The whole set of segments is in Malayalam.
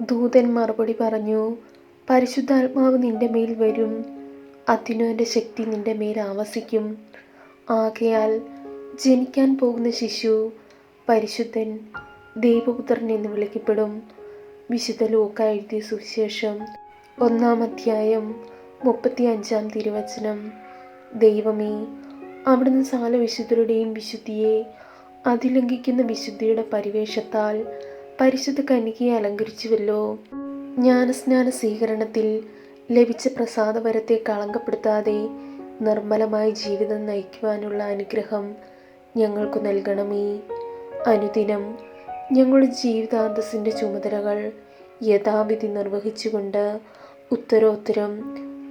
ദൂതൻ മറുപടി പറഞ്ഞു പരിശുദ്ധാത്മാവ് നിന്റെ മേൽ വരും. അത്യുന്നതന്റെ ശക്തി നിന്റെ മേൽ ആവസിക്കും. ആകയാൽ ജനിക്കാൻ പോകുന്ന ശിശു പരിശുദ്ധൻ ദൈവപുത്രൻ എന്ന് വിളിക്കപ്പെടും. വിശുദ്ധ ലൂക്ക എഴുതിയ സുവിശേഷം ഒന്നാം അധ്യായം മുപ്പത്തി അഞ്ചാം തിരുവചനം. ദൈവമേ അവിടുന്ന് സകല വിശുദ്ധരുടെയും വിശുദ്ധിയെ അതിലംഘിക്കുന്ന വിശുദ്ധിയുടെ പരിവേഷത്താൽ പരിശുദ്ധ കന്യകയെ അലങ്കരിച്ചുവല്ലോ. ജ്ഞാനസ്നാന സ്വീകരണത്തിൽ ലഭിച്ച പ്രസാദവരത്തെ കളങ്കപ്പെടുത്താതെ നിർമ്മലമായ ജീവിതം നയിക്കുവാനുള്ള അനുഗ്രഹം ഞങ്ങൾക്ക് നൽകണമേ. അനുദിനം ഞങ്ങളുടെ ജീവിതാന്തസ്സിന്റെ ചുമതലകൾ യഥാവിധി നിർവഹിച്ചുകൊണ്ട് ഉത്തരോത്തരം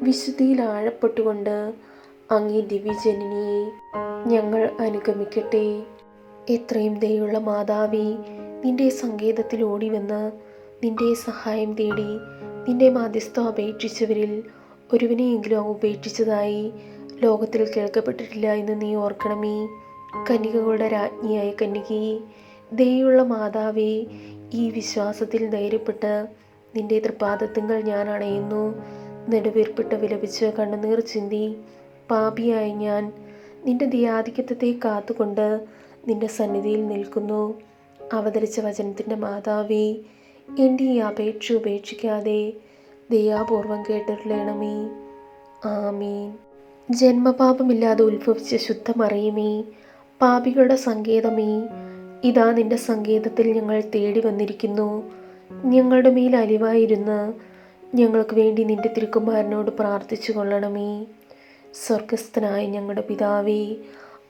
വിശുദ്ധിയിൽ ആഴപ്പെട്ടുകൊണ്ട് അങ്ങേ ദിവ്യജനനിയെ ഞങ്ങൾ അനുഗമിക്കട്ടെ. എത്രയും ദയുള്ള മാതാവേ നിന്റെ സങ്കേതത്തിൽ ഓടിവന്ന് നിന്റെ സഹായം തേടി നിന്റെ മാധ്യസ്ഥം അപേക്ഷിച്ചവരിൽ ഒരുവിനെയെങ്കിലും ഉപേക്ഷിച്ചതായി ലോകത്തിൽ കേൾക്കപ്പെട്ടിട്ടില്ല എന്ന് നീ ഓർക്കണമേ. കന്യകകളുടെ രാജ്ഞിയായ കന്യകയെ ദയുള്ള മാതാവേ ഈ വിശ്വാസത്തിൽ ധൈര്യപ്പെട്ട് നിന്റെ തൃപാദത്വങ്ങൾ ഞാൻ അണയുന്നു. നെടുവീർപ്പിട്ട് വിലപിച്ച് കണ്ണുനീർ ചിന്തി പാപിയായ ഞാൻ നിന്റെ ദിയാധിക്യത്തെ കാത്തുകൊണ്ട് നിന്റെ സന്നിധിയിൽ നിൽക്കുന്നു. അവതരിച്ച വചനത്തിന്റെ മാതാവേ എന്റെ ഈ അപേക്ഷ ഉപേക്ഷിക്കാതെ ദയാപൂർവം കേട്ടിരണമേ ആമീൻ. ജന്മപാപമില്ലാതെ ഉത്ഭവിച്ച ശുദ്ധമറിയുമേ പാപികളുടെ സങ്കേതമേ ഇതാ നിന്റെ സങ്കേതത്തിൽ ഞങ്ങൾ തേടി വന്നിരിക്കുന്നു. ഞങ്ങളുടെ മേൽ അലിവായിരുന്ന് ഞങ്ങൾക്ക് വേണ്ടി നിന്റെ തിരുക്കുമാരനോട് പ്രാർത്ഥിച്ചു കൊള്ളണമേ സ്വർഗസ്ഥനായ ഞങ്ങളുടെ പിതാവേ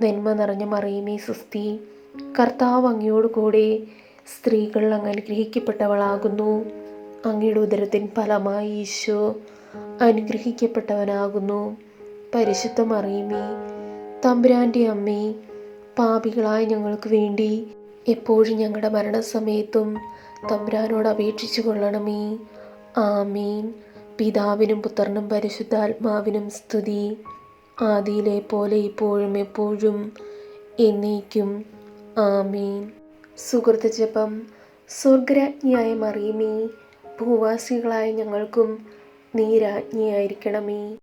നന്മ നിറഞ്ഞ മറിയുമേ സുസ്തി കർത്താവ് അങ്ങയോട് കൂടെ സ്ത്രീകൾ അങ്ങ് അനുഗ്രഹിക്കപ്പെട്ടവളാകുന്നു. അങ്ങയുടെ ഉദരത്തിൻ ഫലമായി ഈശോ അനുഗ്രഹിക്കപ്പെട്ടവനാകുന്നു. പരിശുദ്ധ മറിയുമേ തമ്പുരാന്റെ അമ്മേ പാപികളായ ഞങ്ങൾക്ക് വേണ്ടി എപ്പോഴും ഞങ്ങളുടെ മരണസമയത്തും തമ്പുരാനോട് അപേക്ഷിച്ചു കൊള്ളണമേ. ആമീൻ. പിതാവിനും പുത്രനും പരിശുദ്ധാത്മാവിനും സ്തുതി. ആദിയിലെ പോലെ ഇപ്പോഴും എപ്പോഴും എന്നേക്കും. ആമീൻ. സുഹൃത്ത് ജപം. സ്വർഗരാജ്ഞിയായ മറിയമേ ഭൂവാസികളായ ഞങ്ങൾക്കും നീ രാജ്ഞിയായിരിക്കണമേ